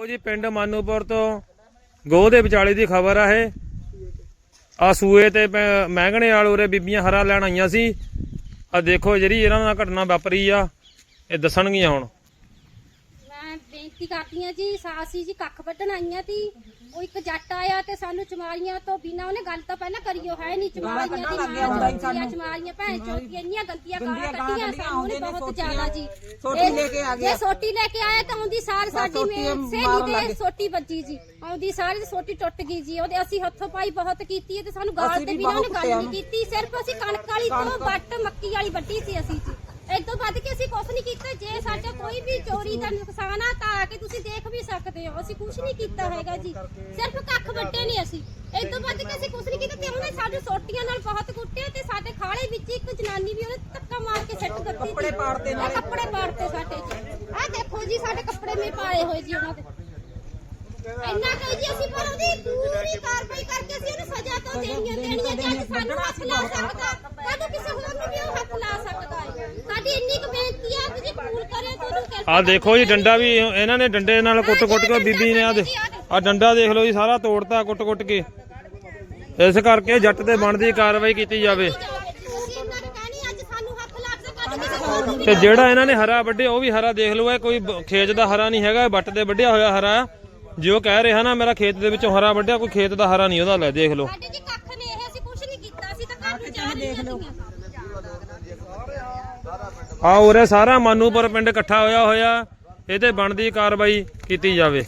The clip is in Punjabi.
ਉਹ ਜੀ, ਪਿੰਡ ਮਾਨੂਪੁਰ ਤੋਂ ਗੋਹ ਦੇ ਵਿਚਾਲੇ ਦੀ ਖਬਰ ਆ ਇਹ। ਆ ਸੂਏ ਤੇ ਮਹਿੰਗਣੇ ਵਾਲ ਉਰੇ ਬੀਬੀਆਂ ਹਰਾ ਲੈਣ ਆਈਆਂ ਸੀ। ਆ ਦੇਖੋ ਜਿਹੜੀ ਇਹਨਾਂ ਨਾਲ ਘਟਨਾ ਵਾਪਰੀ ਆ, ਇਹ ਦੱਸਣਗੀਆਂ ਹੁਣ। ਮੈਂ ਬੇਨਤੀ ਕਰਦੀ ਹਾਂ ਜੀ, ਸਾਸੀ ਜੀ ਕੱਖ ਵੱਢਣ ਆਈਆਂ ਤੀ। ਉਹ ਇੱਕ ਜੱਟ ਆਇਆ ਤੇ ਸਾਨੂੰ ਚਮਾਰੀਆਂ ਤੋਂ ਬਿਨਾ ਉਹਨੇ ਗੱਲ ਤਾਂ ਪਹਿਲਾਂ ਕਰੀਓ ਹੈ ਨਹੀਂ ਚਮਾਰੀਆਂ ਦੀ ਮਾਂ ਚਮਾਰੀਆਂ ਭੈਣ ਚੋਦੀਆਂ ਇੰਨੀਆਂ ਗੰਦੀਆਂ ਗਾਲਾਂ ਕੱਢੀਆਂ ਸਾਨੂੰ ਉਹਨੇ ਬਹੁਤ ਜ਼ਿਆਦਾ ਜੀ। ਸੋਟੀ ਲੈ ਕੇ ਆ ਗਿਆ। ਜੇ ਸੋਟੀ ਲੈ ਕੇ ਆਇਆ ਤਾਂ ਉਹਦੀ ਸਾਰ ਸਾਡੀ ਲੱਗੇ। ਦੇ ਸੋਟੀ ਵੱਜੀ ਜੀ। ਆਉਂਦੀ ਸਾਰੀ ਸੋਟੀ ਟੁੱਟ ਗਈ ਜੀ। ਉਹਦੇ ਅਸੀਂ ਹੱਥੋਂ ਪਾਈ ਬਹੁਤ ਕੀਤੀ ਤੇ ਸਾਨੂੰ ਗਾਲ ਤੇ ਬਿਨਾ ਉਹਨੇ ਗੱਲ ਨਹੀਂ ਕੀਤੀ। ਸਿਰਫ ਅਸੀਂ ਕਣਕ ਵਾਲੀ ਤੋਂ ਵੱਟ ਮੱਕੀ ਵਾਲੀ ਵੱਢੀ ਸੀ ਅਸੀਂ ਜੀ। ਵੱਧ ਕੇ ਅਸੀਂ ਕੁਝ ਨਹੀਂ ਕੀਤਾ। ਜੇ ਸਾਡਾ ਕੋਈ ਵੀ ਚੋਰੀ ਦਾ ਨੁਕਸਾਨ ਆ ਤਾਂ ਆ ਕੇ ਤੁਸੀਂ ਦੇਖ ਵੀ ਸਕਦੇ ਹੋ। ਅਸੀਂ ਕੁਝ ਨਹੀਂ ਕੀਤਾ ਹੈਗਾ ਜੀ। ਸਿਰਫ ਕੱਖ ਵੱਟੇ ਨਹੀਂ ਅਸੀਂ। ਇਹ ਤੋਂ ਵੱਧ ਕੇ ਅਸੀਂ ਕੁਝ ਨਹੀਂ ਕੀਤਾ ਤੇ ਉਹਨੇ ਸਾਡੇ ਸੋਟੀਆਂ ਨਾਲ ਬਹੁਤ ਕੁੱਟਿਆ ਤੇ ਸਾਡੇ ਖਾਲੇ ਵਿੱਚ ਇੱਕ ਜਨਾਨੀ ਵੀ ਉਹਨੇ ਧੱਕਾ ਮਾਰ ਕੇ ਸੱਟ ਦਿੱਤੀ ਕੱਪੜੇ ਪਾੜਤੇ ਨਾਲੇ। ਕੱਪੜੇ ਪਾੜਤੇ ਸਾਡੇ ਜੀ ਆਹ ਦੇਖੋ ਜੀ ਸਾਡੇ ਕੱਪੜੇ ਮੇ ਪਾਏ ਹੋਏ ਜੀ ਉਹਨਾਂ ਦੇ। ਇੰਨਾ ਕਹੀ ਜੀ ਅਸੀਂ ਪਰ ਉਹਦੀ ਪੂਰੀ ਕਾਰਵਾਈ ਕਰਕੇ ਅਸੀਂ ਉਹਨੂੰ ਸਜ਼ਾ ਤੋਂ ਦੇਣੀਆਂ ਦੇਣੀਆਂ ਜੇ ਅੱਜ ਸਾਨੂੰ ਹੱਥ ਲਾ ਸਕਦਾ ਕਦੋਂ ਕਿਸੇ ਹੋਰ ਨੂੰ ਵੀ ਉਹ ਹੱਥ ਲਾ ਸਕਦਾ ਹੈ ਸਾਡੀ ਇੰਨੀ ਕੁ ਬੇਨਤੀ ਆ ਕਿ ਜੀ ਕਬੂਲ ਕਰੇ ਤੁਹਾਨੂੰ ਕਿਰਪਾ ਆ ਦੇਖੋ ਜੀ ਡੰਡਾ ਵੀ, ਇਹਨਾਂ ਨੇ ਡੰਡੇ ਨਾਲ ਕੁੱਟ-ਕੁੱਟ ਕੇ ਬੀਬੀ ਨੇ ਆ ਦੇ ਆ ਡੰਡਾ ਦੇਖ ਲਓ ਜੀ, ਸਾਰਾ ਤੋੜਤਾ ਕੁੱਟ-ਕੁੱਟ ਕੇ। ਇਸ ਕਰਕੇ ਜੱਟ ਤੇ ਬਣਦੀ ਕਾਰਵਾਈ ਕੀਤੀ ਜਾਵੇ। ਤੇ ਜਿਹੜਾ ਇਹਨਾਂ ਨੇ ਹਰਾ ਵੱਢਿਆ, ਉਹ ਵੀ ਹਰਾ ਦੇਖ ਲਓ, ਇਹ ਕੋਈ ਖੇਤ ਦਾ ਹਰਾ ਨਹੀਂ ਹੈਗਾ, ਇਹ ਵੱਟ ਤੇ ਵੱਢਿਆ ਹੋਇਆ ਹਰਾ। ਜੇ ਉਹ ਕਹਿ ਰਿਹਾ ਨਾ, ਮੇਰਾ ਖੇਤ ਦੇ ਵਿੱਚੋਂ ਹਰਾ ਵੱਢਿਆ, ਕੋਈ ਖੇਤ ਦਾ ਹਰਾ ਨਹੀਂ ਉਹਦਾ, ਲੈ ਦੇਖ ਲਓ। ਸਾਡੇ ਜੀ ਕੱਖ ਨੇ, ਇਹ ਅਸੀਂ ਕੁਝ ਨਹੀਂ ਕੀਤਾ, ਅਸੀਂ ਤਾਂ ਘਰ ਜਾ ਰਹੀਆਂ ਸੀਗੀਆਂ ਆ ਉਰੇ ਸਾਰਾ ਮਾਨੂਪੁਰ ਪਿੰਡ ਇਕੱਠਾ ਹੋਇਆ ਹੋਇਆ ਇਹਦੇ ਬਣਦੀ ਕਾਰਵਾਈ ਕੀਤੀ ਜਾਵੇ।